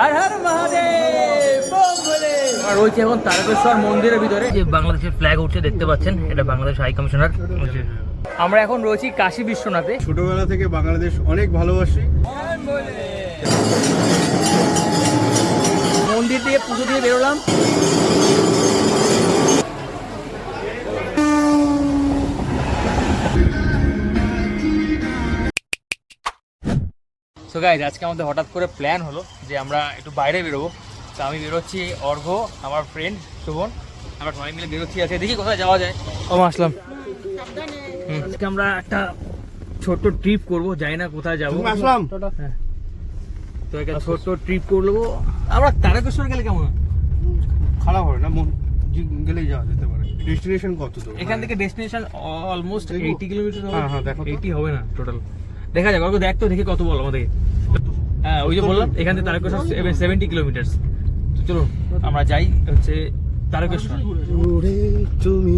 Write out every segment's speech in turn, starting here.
হর হর মহাদেব আর রয়েছে এখন তারকেশ্বর মন্দিরের ভিতরে। যে বাংলাদেশের ফ্ল্যাগ উঠছে দেখতে পাচ্ছেন এটা বাংলাদেশ হাই কমিশনার আমরা এখন রয়েছি কাশী বিশ্বনাথে। ছোটবেলা থেকে বাংলাদেশ অনেক ভালোবাসি। মন্দির দিয়ে পুজো দিয়ে বেরোলাম। সো গাইজ আজকে আমাদের হঠাৎ করে প্ল্যান হলো যে আমরা একটু বাইরে বেরোবো। তো আমি বেরোচ্ছি অর্ঘ আমার ফ্রেন্ড শোভন। আমরা সবাই মিলে বেরোচ্ছি। আছে দেখি কোথায় যাওয়া যায়? ও আসলাম। আজকে আমরা একটা ছোট্ট ট্রিপ করব জানি না কোথায় যাব। আসলাম। হ্যাঁ। তো একটা ছোট্ট ট্রিপ করব আমরা তারকেশ্বর গেলে কেমন হয়? খারাপ হবে না মন গেলেই যাওয়া যেতে পারে। ডেস্টিনেশন কত তো? এখান থেকে ডেস্টিনেশন অলমোস্ট? এইটি কিলোমিটার হ্যাঁ, হ্যাঁ, দেখো। এইটি হবে না টোটাল দেখা যাক দেখ তো দেখি কত বলো আমাদের। হ্যাঁ ওই যে বললাম এখান থেকে তারকেশ্বর সেভেন্টি কিলোমিটার চলো চলুন আমরা যাই হচ্ছে তারকেশ্বর। তুমি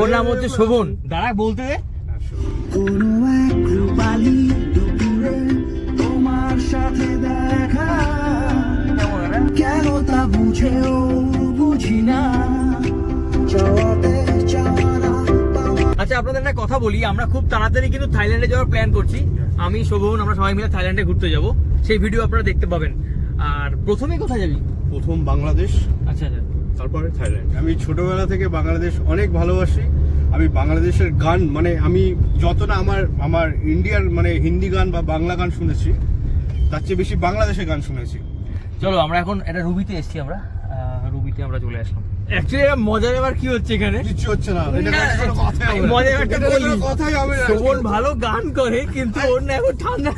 ওর নাম হচ্ছে শোভন। দাঁড়া বলতে দে। বলি আমরা খুব তাড়াতাড়ি কিন্তু থাইল্যান্ডে যাওয়ার প্ল্যান করছি। আমি শোভন আমরা সবাই মিলে থাইল্যান্ডে ঘুরতে যাব। সেই ভিডিও আপনারা দেখতে পাবেন। আর প্রথমে কোথায় যাবি? প্রথম বাংলাদেশ আচ্ছা আচ্ছা। তারপরে থাইল্যান্ড। আমি ছোটবেলা থেকে বাংলাদেশ অনেক ভালোবাসি। আমি বাংলাদেশের গান মানে আমি যত না আমার আমার ইন্ডিয়ার মানে হিন্দি গান বা বাংলা গান শুনেছি তার চেয়ে বেশি বাংলাদেশের গান শুনেছি। চলো আমরা এখন এটা রুবিতে এসেছি আমরা। রুবিতে আমরা চলে আসলাম। অ্যাকচুয়ালি মজার এবার কি হচ্ছে এখানে কিচ্ছু হচ্ছে না এটা না, কোনো কথাই হবে না। মজার একটা বলি। কথাই হবে শোভন ভালো গান করে কিন্তু ওর না এখন ঠান্ডা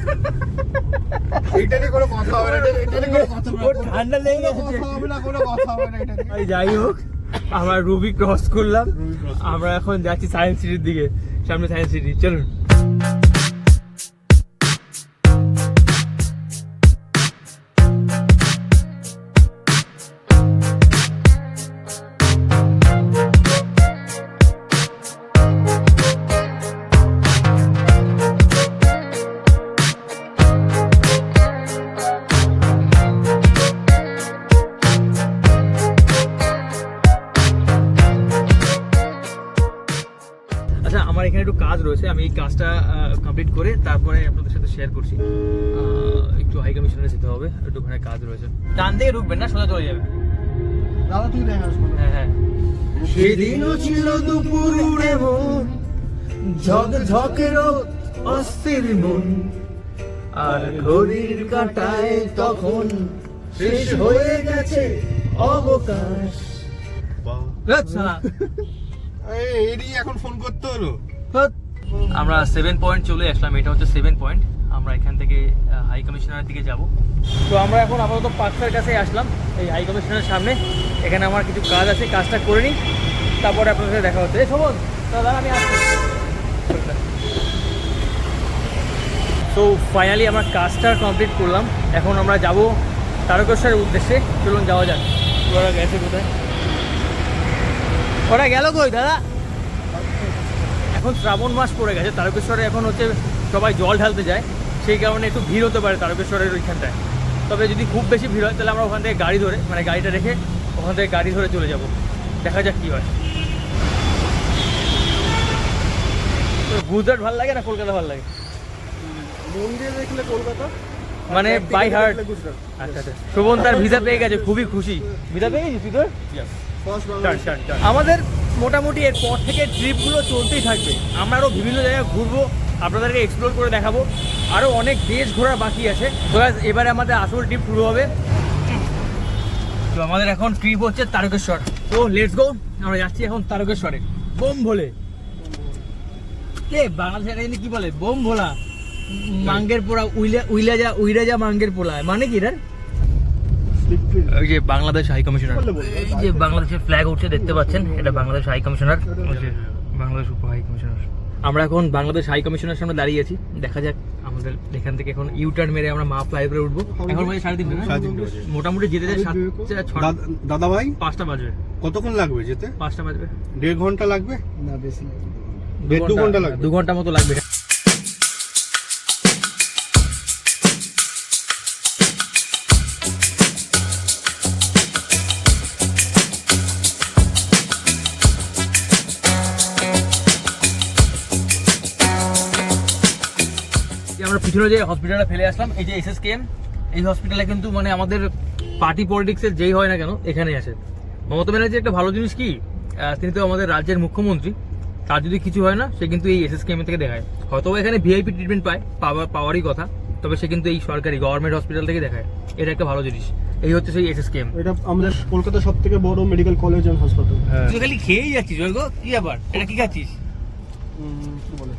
এটা নিয়ে কোনো কথা হবে না এটা- এটা নিয়ে কোনো কথা হবে না। ঠান্ডা লেগে কথা হবে না কোনো কথা হবে না এটা যাই হোক আমরা রুবি ক্রস করলাম। আমরা এখন যাচ্ছি সায়েন্স সিটির দিকে সামনে সায়েন্স সিটি চলুন কমপ্লিট করে তারপরে আপনাদের সাথে শেয়ার করছি। একটু হাই কমিশনে যেতে হবে একটু ওখানে কাজ রয়েছে। ডান দিকে ঢুকবেন না সোজা চলে যাবে দাদা তুই দেখ হ্যাঁ হ্যাঁ। সেদিনও ছিল দুপুর উড়ে মন ঝক ঝকের অস্থির মন। আর ঘড়ির কাটায় তখন শেষ হয়ে গেছে অবকাশ। শালা। এই, এখন ফোন করতে হলো। আমরা সেভেন পয়েন্ট চলে আসলাম, এটা হচ্ছে সেভেন পয়েন্ট আমরা এখান থেকে হাই কমিশনারের দিকে যাব। তো আমরা এখন আপাতত পাঁচটার কাছে আসলাম, এই হাই কমিশনারের সামনে। এখানে আমার কিছু কাজ আছে, কাজটা করে নিই। তারপরে আপনাদের সাথে দেখা হচ্ছে। এই দাদা, আমি আসছি। তো ফাইনালি আমার কাজটা কমপ্লিট করলাম। এখন আমরা যাব তারকেশ্বরের উদ্দেশ্যে। চলুন, যাওয়া যাক। ওরা গেছে কোথায়? ওরা গেল কই, দাদা? এখন শ্রাবণ মাস পড়ে গেছে তারকেশ্বরে এখন হচ্ছে সবাই জল ঢালতে যায় সেই কারণে একটু ভিড় হতে পারে তারকেশ্বরের ওইখানটায়। তবে যদি খুব বেশি ভিড় হয় তাহলে আমরা ওখান থেকে গাড়ি ধরে মানে গাড়িটা রেখে ওখান থেকে গাড়ি ধরে চলে যাব। দেখা যাক কী হয়। গুজরাট ভালো লাগে না কলকাতা ভালো লাগে? মন্দির দেখলে কলকাতা মানে বাই হার্ট আচ্ছা আচ্ছা। শোভন তার ভিসা পেয়ে গেছে খুবই খুশি। ভিসা পেয়ে গেছিস তুই তোর. আমাদের মোটামুটি এরপর থেকে ট্রিপগুলো চলতেই থাকবে। আমরা আরও বিভিন্ন জায়গায় ঘুরবো আপনাদেরকে এক্সপ্লোর করে দেখাবো। আরও অনেক দেশ ঘোরার বাকি আছে। তো এবারে আমাদের আসল ট্রিপ শুরু হবে। তো আমাদের এখন ট্রিপ হচ্ছে তারকেশ্বর। তো লেটস গো আমরা যাচ্ছি এখন তারকেশ্বরে। বোম ভোলে। কে? বাংলাদেশের এটা কি বলে? বোম ভোলা। মাঙ্গের পোড়া উইলা উইলা যা উইরা যা মাঙ্গের পোলা মানে কি রে? ওই যে বাংলাদেশ হাই কমিশনার এই যে বাংলাদেশের ফ্ল্যাগ উঠছে দেখতে পাচ্ছেন? এটা বাংলাদেশ হাই কমিশনার বাংলাদেশ উপ হাই কমিশনার আমরা এখন বাংলাদেশ হাই কমিশনার সামনে দাঁড়িয়ে আছি। দেখা যাক আমাদের এখান থেকে এখন ইউ টার্ন মেরে আমরা মা ফ্লাইওভারে উঠবো। এখন বাজে সাড়ে তিনটে। মোটামুটি যেতে যায় সাতটা ছটা দাদা- দাদা ভাই? পাঁচটা বাজবে কতক্ষণ লাগবে যেতে? পাঁচটা বাজবে। দেড় ঘণ্টা লাগবে? না বেশি দেড় দু ঘণ্টা লাগবে। দু ঘণ্টা মতো লাগবে। পিছনে যে হসপিটালটা ফেলে আসলাম এই যে এস এই হসপিটালে কিন্তু মানে আমাদের পার্টি পলিটিক্সের যেই হয় না কেন এখানেই আসে মমতা ব্যানার্জি একটা ভালো জিনিস কি? তিনি তো আমাদের রাজ্যের মুখ্যমন্ত্রী। তার যদি কিছু হয় না সে কিন্তু এই এস এস থেকে দেখায়। হয়তো এখানে ভিআইপি ট্রিটমেন্ট পায় পাওয়ার পাওয়ারই কথা তবে সে কিন্তু এই সরকারি গভর্নমেন্ট হসপিটাল থেকে দেখায়। এটা একটা ভালো জিনিস। এই হচ্ছে সেই এস এস কেম এটা আমাদের কলকাতার সব থেকে বড় মেডিকেল কলেজ অ্যান্ড হাসপাতাল তুই খালি খেয়েই যাচ্ছিস জয় গো। কি ব্যাপার? এটা কি খাচ্ছিস? কি বলে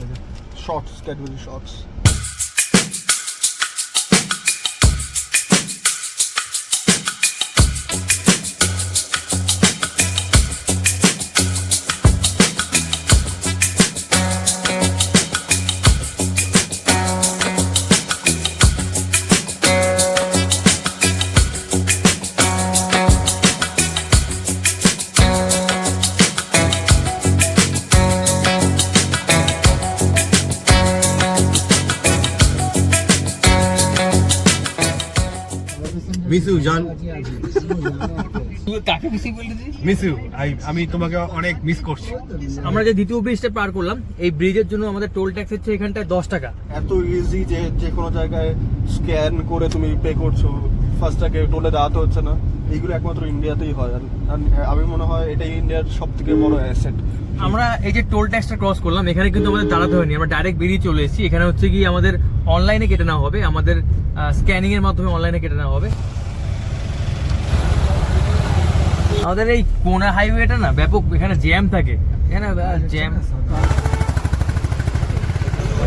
শর্টস ক্যাডবেরি শর্টস মিসু জান। কাকে বেশি বলতেছিস মিসু আমি তোমাকে অনেক মিস করছি। আমরা যে দ্বিতীয় ব্রিজটা পার করলাম এই ব্রিজের জন্য আমাদের টোল ট্যাক্স হচ্ছে এখানটায় দশ টাকা। এত ইজি যে যে কোনো জায়গায় স্ক্যান করে তুমি পে করছ ফার্স্টটাকে টোলে দাঁড়াতে হচ্ছে না। এইগুলো একমাত্র ইন্ডিয়াতেই হয়। আর আমি মনে হয় এটাই ইন্ডিয়ার সব থেকে বড় অ্যাসেট আমরা এই যে টোল ট্যাক্সটা ক্রস করলাম এখানে কিন্তু আমাদের দাঁড়াতে হয়নি। আমরা ডাইরেক্ট বেরিয়ে চলে এসেছি। এখানে হচ্ছে কি আমাদের অনলাইনে কেটে নেওয়া হবে। আমাদের স্ক্যানিং এর মাধ্যমে অনলাইনে কেটে নেওয়া হবে। আমাদের এই কোনা হাইওয়েটা না ব্যাপক এখানে জ্যাম থাকে। এখানে জ্যাম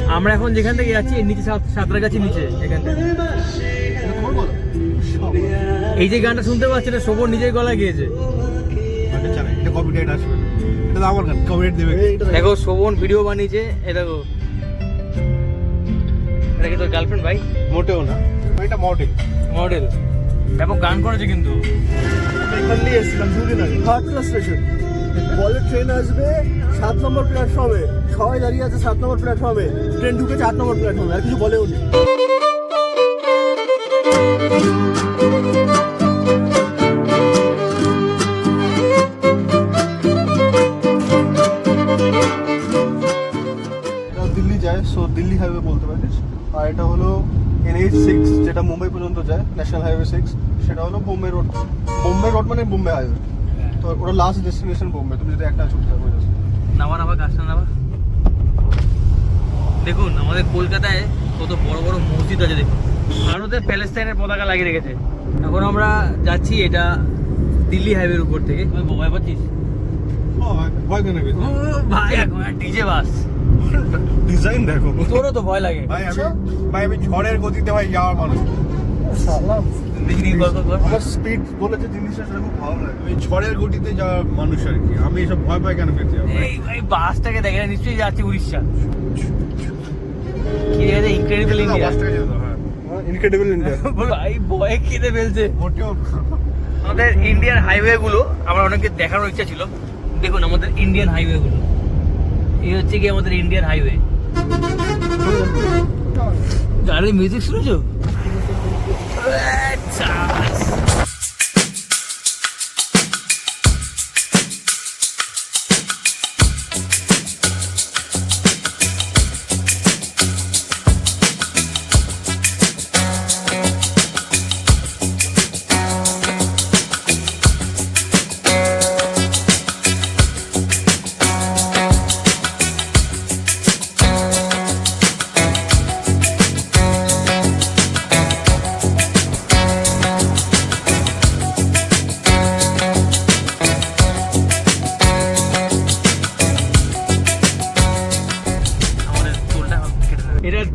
আমরা এখন যেখান থেকে যাচ্ছি নিচে সাত- সাঁতরাগাছি নিচে এখান থেকে এই যে গানটা শুনতে পাচ্ছি না শোভন নিজের গলায় গিয়েছে। এটা। এটা দেখো শোভন ভিডিও বানিয়েছে এ দেখো। এটা কি তোর গার্লফ্রেন্ড ভাই? মোটেও না। এটা মডেল মডেল ব্যাপক গান করেছে কিন্তু। এখান এসেছিলাম দুদিন আগে। স্টেশন বলে ট্রেন আসবে সাত নম্বর প্ল্যাটফর্মে সবাই দাঁড়িয়ে আছে সাত নম্বর প্ল্যাটফর্মে ট্রেন ঢুকেছে আট নম্বর প্ল্যাটফর্মে আর কিছু বলেও নি দিল্লি যায় সো দিল্লি হাইওয়ে বলতে পারিস। আর এটা হলো এনএইচ সিক্স যেটা মুম্বাই পর্যন্ত যায় ন্যাশনাল হাইওয়ে সিক্স সেটা হলো বোম্বে রোড বোম্বে রোড মানে বোম্বে হাইওয়ে তো ওটা লাস্ট ডেস্টিনেশন বোম্বে তুমি যদি একটা ছুটে থাকো নামা নামা গাছটা নামা দেখুন আমাদের কলকাতায় কত বড় বড় মসজিদ আছে দেখুন। ভারতের প্যালেস্তাইনের পতাকা লাগিয়ে রেখেছে। এখন আমরা যাচ্ছি এটা দিল্লি হাইওয়ের উপর থেকে। ভয় পাচ্ছিস? ভয় কেন ভাই এখন ডিজে বাস। ডিজাইন দেখো। তোরও তো ভয় লাগে। ভাই আমি ভাই আমি ঝড়ের গতিতে ভাই যাওয়ার মানুষ। আমার স্পিড বলেছে জিনিসটা সেটা ভালো লাগে। আমি ঝড়ের গতিতে যাওয়ার মানুষ আর কি। আমি এসব ভয় পাই কেন পেতে যাব? এই এই বাসটাকে দেখে না, নিশ্চয়ই যাচ্ছে উড়িষ্যা। কি আছে ইনক্রেডিবল ইন্ডিয়া বাসটাকে যেতে হ্যাঁ। ইনক্রেডিবল ইন্ডিয়া ভাই ফেলছে। মোটেও আমাদের ইন্ডিয়ান হাইওয়ে গুলো আমার অনেকে দেখানোর ইচ্ছা ছিল। দেখুন আমাদের ইন্ডিয়ান হাইওয়ে গুলো। এই হচ্ছে কি আমাদের ইন্ডিয়ান হাইওয়ে গাড়ির মিউজিক শুনেছো? আচ্ছা।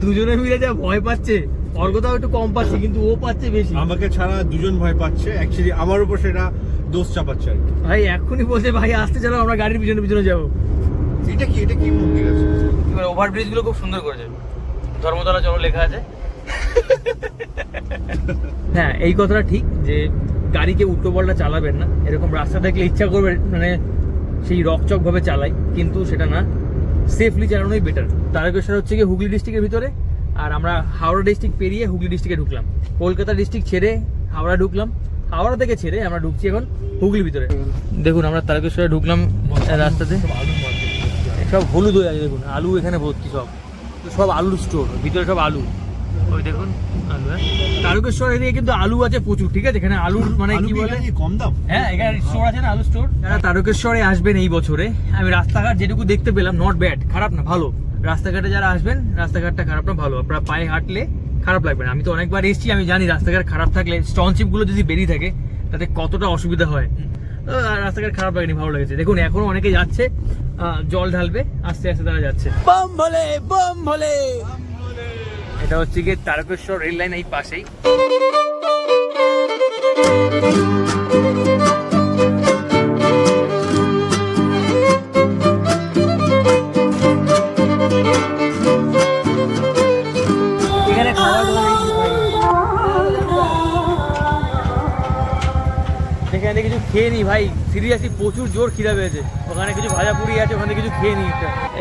দুজনে মিলে যা ভয় পাচ্ছে অর্ঘ তাও একটু কম পাচ্ছে কিন্তু ও পাচ্ছে বেশি। আমাকে ছাড়া দুজন ভয় পাচ্ছে অ্যাকচুয়ালি আমার উপর সেটা দোষ চাপাচ্ছে আর ভাই এক্ষুনি বলছে ভাই আসতে চলো আমরা গাড়ির পিছনে পিছনে যাব। এটা কি এটা কি মন্দির আছে? এবার ওভারব্রিজগুলো খুব সুন্দর করেছে। ধর্মতলা চলো লেখা আছে। হ্যাঁ এই কথাটা ঠিক যে গাড়িকে উল্টো পাল্টা চালাবেন না। এরকম রাস্তা দেখলে ইচ্ছা করবে মানে সেই রকচক ভাবে চালাই কিন্তু সেটা না। সেফলি চালানোই বেটার তারকেশ্বর হচ্ছে গিয়ে হুগলি ডিস্ট্রিক্টের ভিতরে, আর আমরা হাওড়া ডিস্ট্রিক্ট পেরিয়ে হুগলি ডিস্ট্রিক্টে ঢুকলাম। কলকাতা ডিস্ট্রিক্ট ছেড়ে হাওড়া ঢুকলাম। হাওড়া থেকে ছেড়ে আমরা ঢুকছি এখন হুগলি ভিতরে। দেখুন, আমরা তারকেশ্বরে ঢুকলাম রাস্তাতে। সব হলুদ হয়ে আছে, দেখুন। আলু এখানে ভর্তি সব। সব আলুর স্টোর ভিতরে সব আলু। ওই দেখুন আলু হ্যাঁ? তারকেশ্বর এদিকে কিন্তু আলু আছে প্রচুর ঠিক আছে? এখানে আলুর মানে কি বলে? কম দাম? হ্যাঁ এখানে স্টোর আছে না আলু স্টোর? যারা তারকেশ্বরে আসবেন এই বছরে আমি রাস্তাঘাট যেটুকু দেখতে পেলাম নট ব্যাড খারাপ না ভালো। রাস্তাঘাটে যারা আসবেন রাস্তাঘাটটা খারাপ না ভালো। আপনারা পায়ে হাঁটলে খারাপ লাগবে না। আমি তো অনেকবার এসেছি আমি জানি রাস্তাঘাট খারাপ থাকলে স্টনশিপগুলো যদি বেরিয়ে থাকে তাতে কতটা অসুবিধা হয়? রাস্তাঘাট খারাপ লাগেনি ভালো লেগেছে। দেখুন এখনও অনেকে যাচ্ছে জল ঢালবে আস্তে আস্তে তারা যাচ্ছে। বম ভোলে বম ভোলে এটা হচ্ছে গিয়ে তারকেশ্বর রেল লাইন এই পাশেই। এখানে কিছু খেয়ে নি ভাই। সিরিয়াসলি প্রচুর জোর খিদা পেয়েছে। ওখানে কিছু ভাজা পুরি আছে, ওখানে কিছু খেয়ে নি।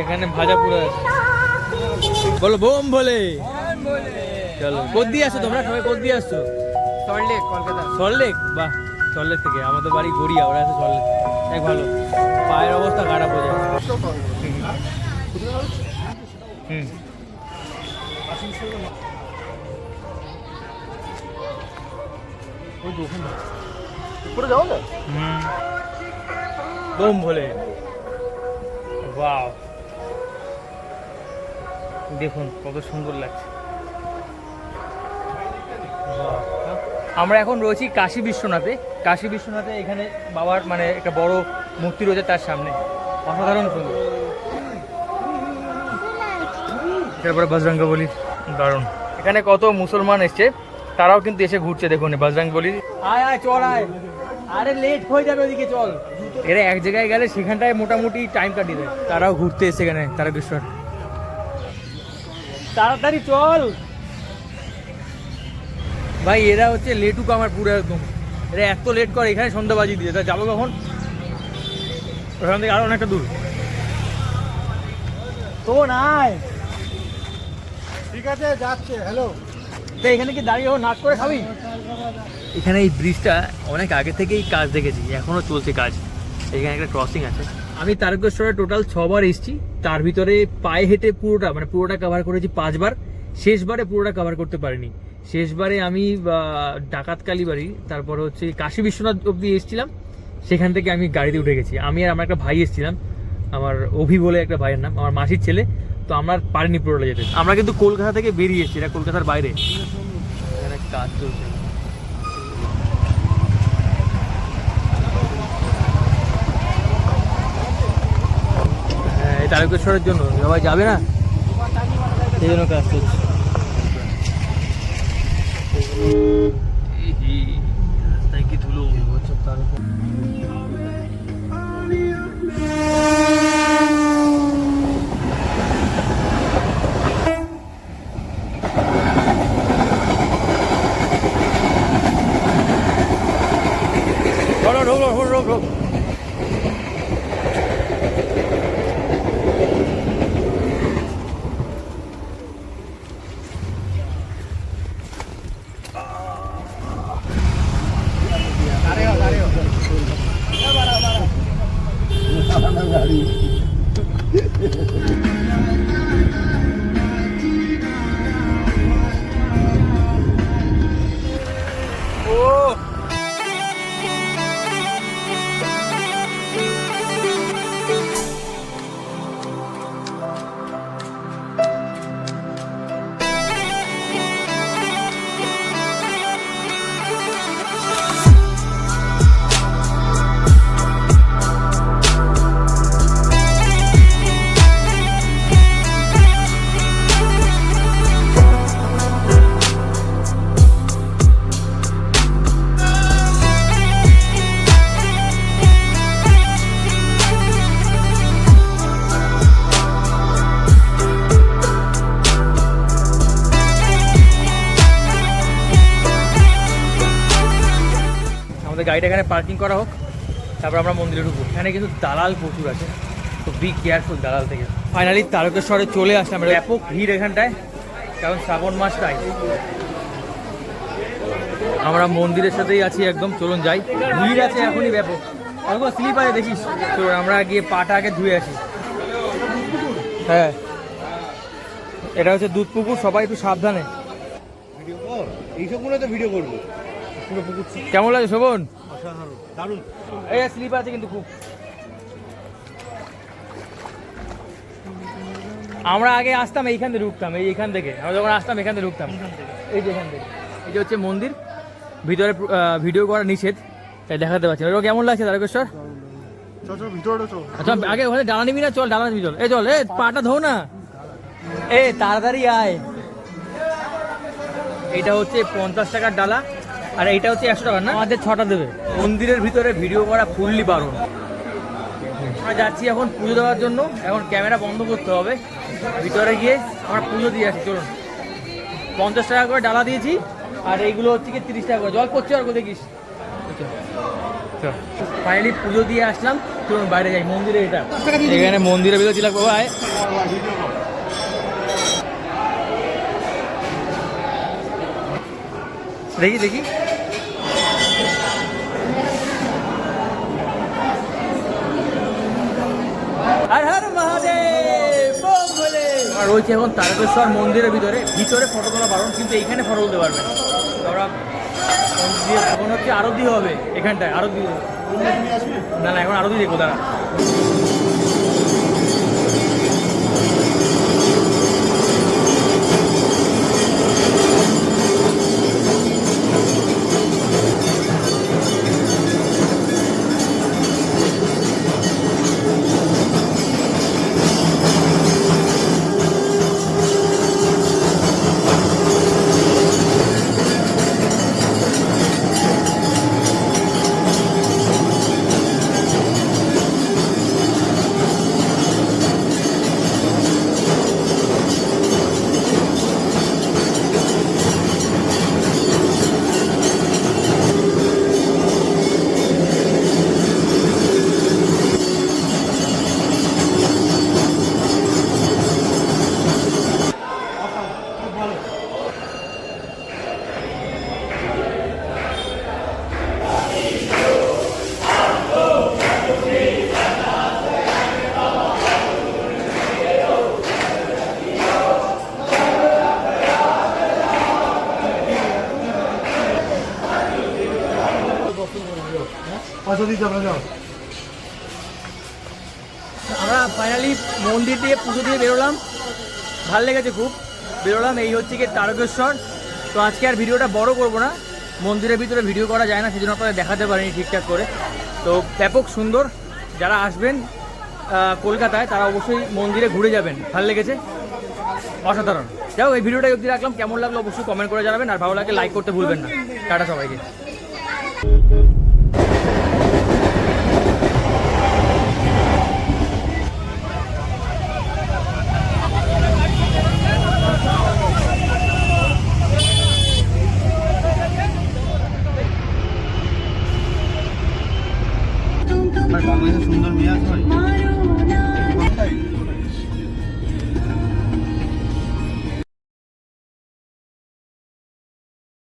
এখানে ভাজা পুরি আছে। বলো বোম বলে। চলো। কোদ দিয়ে আসছো তোমরা? সবাই কোদ দিয়ে আসছো? সল্টলেক কলকাতা। সল্টলেক বাহ সল্টলেক থেকে। আমাদের বাড়ি গড়িয়া ওরা আছে সল্টলেক দেখ ভালো। পায়ের অবস্থা খারাপ হয়ে যায় হুম উপরে যাওয়া যায় হুম। বোম ভোলে। ওয়াও দেখুন কত সুন্দর লাগছে। আমরা এখন রয়েছি কাশী বিশ্বনাথে। কাশী বিশ্বনাথে এখানে বাবার মানে একটা বড় মূর্তি রয়েছে তার সামনে। অসাধারণ সুন্দর। তারপরে বজরঙ্গ বলি দারুণ। এখানে কত মুসলমান এসছে তারাও কিন্তু এসে ঘুরছে দেখুন বজরঙ্গ বলি। আয় আয় চল আয়। আরে লেট হয়ে যাবে ওদিকে চল। এরা এক জায়গায় গেলে সেখানটায় মোটামুটি টাইম কাটিয়ে দেয়। তারাও ঘুরতে এসে এখানে তারকেশ্বর। তাড়াতাড়ি চল। ভাই এরা হচ্ছে লেটুক আমার পুরো একদম। এরা এত লেট করে এখানে সন্ধ্যা বাজিয়ে দিয়ে তা যাব কখন? ওখান থেকে আরও অনেকটা দূর। তো নাই। ঠিক আছে যাচ্ছে। হ্যালো তো এখানে কি দাঁড়িয়ে নাচ করে খাবি? এখানে এই ব্রিজটা অনেক আগে থেকেই কাজ দেখেছি এখনও চলছে কাজ। এখানে একটা ক্রসিং আছে। আমি তারকেশ্বরে টোটাল ছবার এসেছি। তার ভিতরে পায়ে হেঁটে পুরোটা মানে পুরোটা কভার করেছি পাঁচবার। শেষবারে পুরোটা কভার করতে পারিনি। শেষবারে আমি ডাকাত কালীবাড়ি তারপর হচ্ছে কাশী বিশ্বনাথ অব্দি এসেছিলাম। সেখান থেকে আমি গাড়িতে উঠে গেছি। আমি আর আমার একটা ভাই এসেছিলাম আমার অভি বলে একটা ভাইয়ের নাম আমার মাসির ছেলে। তো আমরা পারিনি পুরোটা যেতে। আমরা কিন্তু কলকাতা থেকে বেরিয়ে এসেছি এটা কলকাতার বাইরে। কাজ চলছে। হ্যাঁ তারকেশ্বরের জন্য। সবাই যাবে না? সেই জন্য কাজ এই, রাস্তায় কি ধুলো ঢোক ঢোক ঢোক ঢোক ঢোক আমাদের গাড়িটা এখানে পার্কিং করা হোক। তারপর আমরা মন্দিরে ঢুকবো। এখানে কিন্তু দালাল প্রচুর আছে। তো বি কেয়ারফুল দালাল থেকে। ফাইনালি তারকেশ্বরে চলে আসলাম। ব্যাপক ভিড় এখানটায়। কারণ শ্রাবণ মাসটাই আমরা মন্দিরের সাথেই আছি একদম। চলুন যাই। ভিড় আছে এখনই ব্যাপক। অল্প স্লিপ আছে দেখিস। চলুন আমরা গিয়ে পাটা আগে ধুয়ে আসি। হ্যাঁ। এটা হচ্ছে দুধ পুকুর সবাই একটু সাবধানে। এইসবগুলো তো ভিডিও করব। পুরো পুকুর কেমন লাগে শোভন? দারুণ। এই স্লিপ আছে কিন্তু খুব। আমরা আগে আসতাম এইখান থেকে ঢুকতাম এই এখান থেকে। আমরা যখন আসতাম এখান থেকে ঢুকতাম। এই যে এখান থেকে। যে হচ্ছে মন্দির। ভিতরে ভিডিও করা নিষেধ। তাই দেখাতে পারছি না। কেমন লাগছে তারকেশ্বর? আচ্ছা আগে ওখানে ডালা নিবি না চল ডালা নিবি চল। এই চল এ পাটা ধো না। এ তাড়াতাড়ি আয়। এটা হচ্ছে পঞ্চাশ টাকার ডালা। আর এইটা হচ্ছে একশো টাকা না? আমাদের ছটা দেবে। মন্দিরের ভিতরে ভিডিও করা ফুললি বারণ। আমরা যাচ্ছি এখন পুজো দেওয়ার জন্য। এখন ক্যামেরা বন্ধ করতে হবে। ভিতরে গিয়ে আমরা পুজো দিয়ে আসি চলুন। পঞ্চাশ টাকা করে ডালা দিয়েছি আর এইগুলো হচ্ছে কি তিরিশ টাকা করে। জল করছে আর কোথায় দেখিস। ফাইনালি পুজো দিয়ে আসলাম। চলুন বাইরে যাই মন্দিরে এটা। এখানে মন্দিরের ভিতরে বাবা আয়। দেখি দেখি। আর হর মহাদেব রয়েছে এখন তারকেশ্বর মন্দিরের ভিতরে ভিতরে ফটো তোলা বারণ, কিন্তু এইখানে ফটো তুলতে পারবে মন্দির এখন হচ্ছে আরতি হবে, এখানটায়, আরতি। না না, এখন আরতি দেখো দাঁড়া। আমরা ফাইনালি মন্দির দিয়ে পুজো দিয়ে বেরোলাম। ভালো লেগেছে খুব। বেরোলাম, এই হচ্ছে কি তারকেশ্বর। তো আজকে আর ভিডিওটা বড় করব না। মন্দিরের ভিতরে ভিডিও করা যায় না, সেজন্য আপনাদের দেখাতে পারিনি ঠিকঠাক করে। তো ব্যাপক সুন্দর যারা আসবেন কলকাতায়, তারা অবশ্যই মন্দিরে ঘুরে যাবেন। ভালো লেগেছে। অসাধারণ। যাও এই ভিডিওটা অবধি রাখলাম। কেমন লাগল অবশ্যই কমেন্ট করে জানাবেন। আর ভালো লাগে লাইক করতে ভুলবেন না। টাটা সবাইকে।